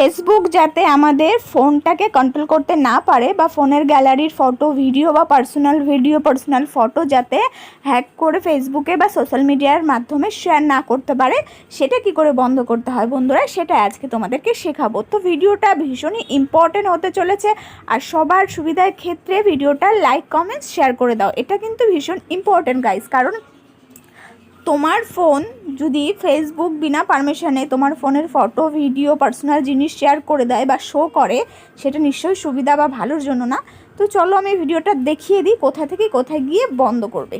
Facebook যাতে আমাদের ফোনটাকে কন্ট্রোল করতে না পারে বা ফোনের গ্যালারির ফটো ভিডিও বা পার্সোনাল ভিডিও পার্সোনাল ফটো যাতে হ্যাক করে ফেসবুকে বা সোশ্যাল মিডিয়ার মাধ্যমে শেয়ার না করতে পারে, সেটা কি করে বন্ধ করতে হয় বন্ধুরা? সেটা আজকে তোমাদেরকে শেখাবো। তো ভিডিওটা ভীষণই ইম্পর্টেন্ট হতে চলেছে আর সবার সুবিধার ক্ষেত্রে ভিডিওটা লাইক কমেন্টস শেয়ার করে দাও। এটা কিন্তু ভীষণ ইম্পর্টেন্ট গাইস কারণ তোমার ফোন যদি ফেসবুক বিনা পারমিশনে তোমার ফোনের ফটো ভিডিও পার্সোনাল জিনিস শেয়ার করে দেয় বা শো করে, সেটা নিশ্চয়ই সুবিধা বা ভালোর জন্য না। তো চলো আমি ভিডিওটা দেখিয়ে দিই কোথা থেকে কোথায় গিয়ে বন্ধ করবে।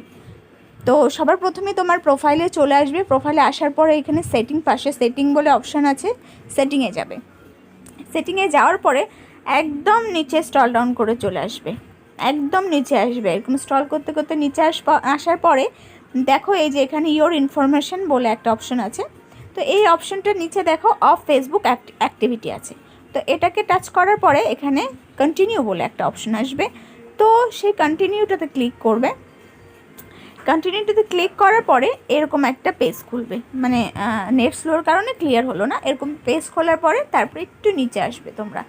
তো সবার প্রথমে তোমার প্রোফাইলে চলে আসবে। প্রোফাইলে আসার পরে এখানে সেটিং পাশে সেটিং বলে অপশান আছে সেটিংয়ে যাবে। সেটিংয়ে যাওয়ার পরে একদম নিচে স্টল ডাউন করে চলে আসবে। একদম নিচে আসবে। এরকম স্টল করতে করতে নিচে আস আসার পরে দেখো এই যে এখানে ইওর ইনফরমেশন বলে একটা অপশন আছে। তো এই অপশনটার নিচে দেখো অফ ফেসবুক অ্যাক্টিভিটি আছে। তো এটাকে টাচ করার পরে এখানে কন্টিনিউ বলে একটা অপশন আসবে। তো সেই কন্টিনিউটাতে ক্লিক করবে। কন্টিনিউটাতে ক্লিক করার পরে এরকম একটা পেজ খুলবে। মানে নেট স্লোর কারণে ক্লিয়ার হলো না। এরকম পেজ খোলার পরে তারপরে একটু নিচে আসবে তোমরা।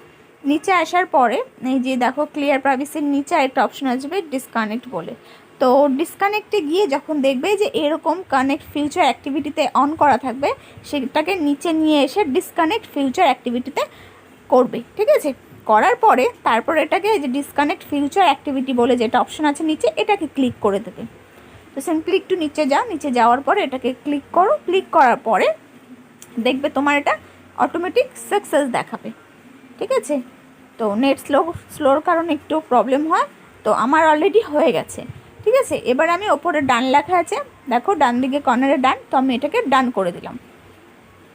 নিচে আসার পরে এই যে দেখো ক্লিয়ার প্রাইভেসির নিচে একটা অপশন আসবে ডিসকানেক্ট বলে। তো ডিসকানেক্টে গিয়ে যখন দেখবে যে এরকম কানেক্ট ফিউচার অ্যাক্টিভিটিতে অন করা থাকবে, সেটাকে নিচে নিয়ে এসে ডিসকানেক্ট ফিউচার অ্যাক্টিভিটিতে করবে, ঠিক আছে? করার পরে তারপর এটাকে যে ডিসকানেক্ট ফিউচার অ্যাক্টিভিটি বলে যেটা অপশন আছে নিচে, এটাকে ক্লিক করে দেবে। তো সিম্পলি একটু নিচে যাও, নিচে যাওয়ার পরে এটাকে ক্লিক করো। ক্লিক করার পরে দেখবে তোমার এটা অটোমেটিক সাকসেস দেখাবে, ঠিক আছে? তো নেট স্লো স্লোর কারণে একটু প্রবলেম হয়। তো আমার অলরেডি হয়ে গেছে। ঠিক আছে? এবার আমি ওপরে ডান লেখা আছে, দেখো ডান দিকে কর্নারে ডান, তো আমি এটাকে ডান করে দিলাম।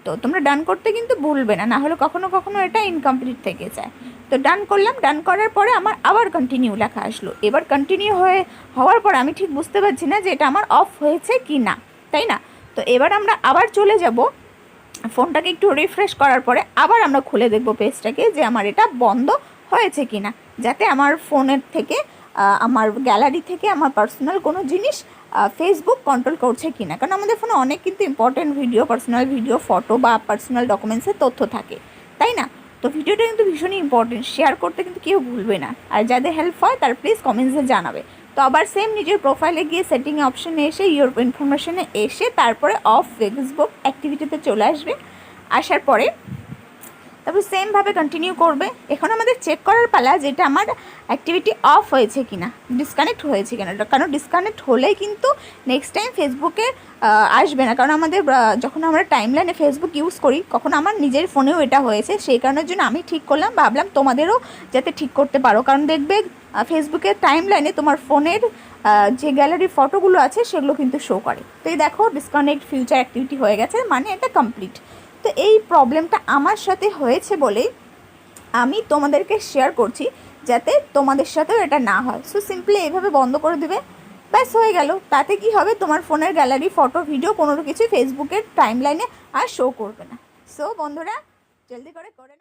তো তোমরা ডান করতে কিন্তু ভুলবে না না হলে কখনো কখনো এটা ইনকমপ্লিট থেকে যায়। তো ডান করলাম, ডান করার পরে আমার আবার কন্টিনিউ লেখা আসলো। এবার কন্টিনিউ হয়ে, হওয়ার পর আমি ঠিক বুঝতে পারছি না যে এটা আমার অফ হয়েছে কি না তাই না? তো এবার আমরা আবার চলে যাব। ফোনটাকে একটু রিফ্রেশ করার পরে আবার আমরা খুলে দেখব পেজটাকে যে আমার এটা বন্ধ হয়েছে কি না যাতে আমার ফোনের থেকে আমার গ্যালারি থেকে আমার পার্সোনাল কোনো জিনিস ফেসবুক কন্ট্রোল করছে কি না কারণ আমাদের ফোনে অনেক কিন্তু important video personal video photo বা পার্সোনাল ডকুমেন্টসের তথ্য থাকে। তাই না? তো ভিডিওটা কিন্তু ভীষণই ইম্পর্টেন্ট শেয়ার করতে কিন্তু কেউ ভুলবে না। আর যাদের হেল্প হয়, তার প্লিজ কমেন্টসে জানাবে। তো আবার সেম নিজের প্রোফাইলে গিয়ে সেটিং অপশানে এসে ইউর ইনফরমেশনে এসে, তারপরে অফ ফেসবুক অ্যাক্টিভিটিতে চলে আসবে। আসার পরে তারপর সেমভাবে কন্টিনিউ করবে। এখন আমাদের চেক করার পালা যেটা আমার অ্যাক্টিভিটি অফ হয়েছে কিনা ডিসকানেক্ট হয়েছে কিনা। কারণ ডিসকানেক্ট হলেই কিন্তু নেক্সট টাইম ফেসবুকে আসবে না। কারণ আমাদের যখন আমরা টাইম লাইনে ফেসবুক ইউজ করি কখন আমার নিজের ফোনেও এটা হয়েছে। সেই কারণের জন্য আমি ঠিক করলাম, ভাবলাম তোমাদেরও যাতে ঠিক করতে পারো। কারণ দেখবে ফেসবুকের টাইম লাইনে তোমার ফোনের যে গ্যালারির ফটোগুলো আছে, সেগুলো কিন্তু শো করে। তো এই দেখো ডিসকানেক্ট ফিউচার অ্যাক্টিভিটি হয়ে গেছে মানে এটা কমপ্লিট তো এই প্রবলেমটা আমার সাথে হয়েছে বলেই আমি তোমাদেরকে শেয়ার করছি, যাতে তোমাদের সাথেও এটা না হয়। সো সিম্পলি এইভাবে বন্ধ করে দেবে। ব্যাস, হয়ে গেল। তাতে কি হবে? তোমার ফোনের গ্যালারি ফটো ভিডিও কোনো কিছু ফেসবুকের টাইম লাইনে আর শো করবে না। সো বন্ধুরা, জলদি করে করে না